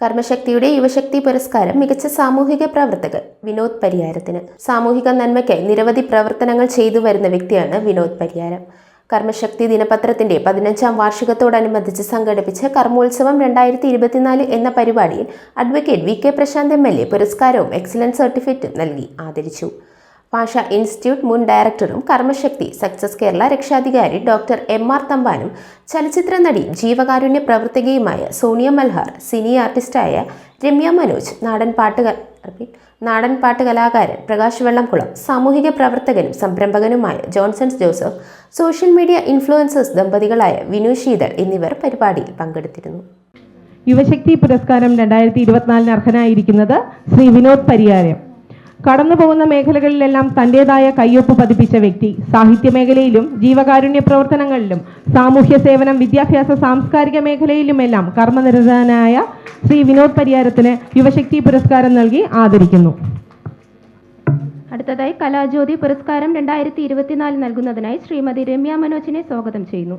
കർമ്മശക്തിയുടെ യുവശക്തി പുരസ്കാരം മികച്ച സാമൂഹിക പ്രവർത്തകൻ വിനോദ് പരിയാരത്തിന്. സാമൂഹിക നന്മയ്ക്കായി നിരവധി പ്രവർത്തനങ്ങൾ ചെയ്തു വരുന്ന വ്യക്തിയാണ് വിനോദ് പരിയാരം. കർമ്മശക്തി ദിനപത്രത്തിന്റെ പതിനഞ്ചാം വാർഷികത്തോടനുബന്ധിച്ച് സംഘടിപ്പിച്ച കർമ്മോത്സവം രണ്ടായിരത്തി ഇരുപത്തിനാല് എന്ന പരിപാടിയിൽ advocate V K Prashanth M L A പുരസ്കാരവും എക്സലൻസ് സർട്ടിഫിക്കറ്റും നൽകി ആദരിച്ചു. ഭാഷ ഇൻസ്റ്റിറ്റ്യൂട്ട് മുൻ ഡയറക്ടറും കർമ്മശക്തി സക്സസ് കേരള രക്ഷാധികാരി ഡോക്ടർ എം ആർ തമ്പാനും ചലച്ചിത്ര നടി ജീവകാരുണ്യ പ്രവർത്തകയുമായ സോണിയ മൽഹാർ സിനി ആർട്ടിസ്റ്റായ രമ്യ മനോജ് നാടൻ പാട്ടുക നാടൻ പാട്ട് കലാകാരൻ പ്രകാശ് വെള്ളംകുളം സാമൂഹിക പ്രവർത്തകനും സംരംഭകനുമായ Johnsons Joseph social media influencers ദമ്പതികളായ Vinu Sheethal എന്നിവർ പരിപാടിയിൽ പങ്കെടുത്തിരുന്നു. യുവശക്തി പുരസ്കാരം രണ്ടായിരത്തി ഇരുപത്തിനാലിന് അർഹനായിരിക്കുന്നത് ശ്രീ വിനോദ് പരിയാരം. കടന്നു പോകുന്ന മേഖലകളിലെല്ലാം തന്റേതായ കയ്യൊപ്പ് പതിപ്പിച്ച വ്യക്തി. സാഹിത്യ മേഖലയിലും ജീവകാരുണ്യ പ്രവർത്തനങ്ങളിലും സാമൂഹ്യ സേവനം വിദ്യാഭ്യാസ സാംസ്കാരിക മേഖലയിലുമെല്ലാം കർമ്മനിരതനായ ശ്രീ വിനോദ് പരിയാരത്തിന് യുവശക്തി പുരസ്കാരം നൽകി ആദരിക്കുന്നു. അടുത്തതായി കലാജ്യോതി പുരസ്കാരം രണ്ടായിരത്തി ഇരുപത്തിനാല് നൽകുന്നതിനായി ശ്രീമതി രമ്യ മനോജിനെ സ്വാഗതം ചെയ്യുന്നു.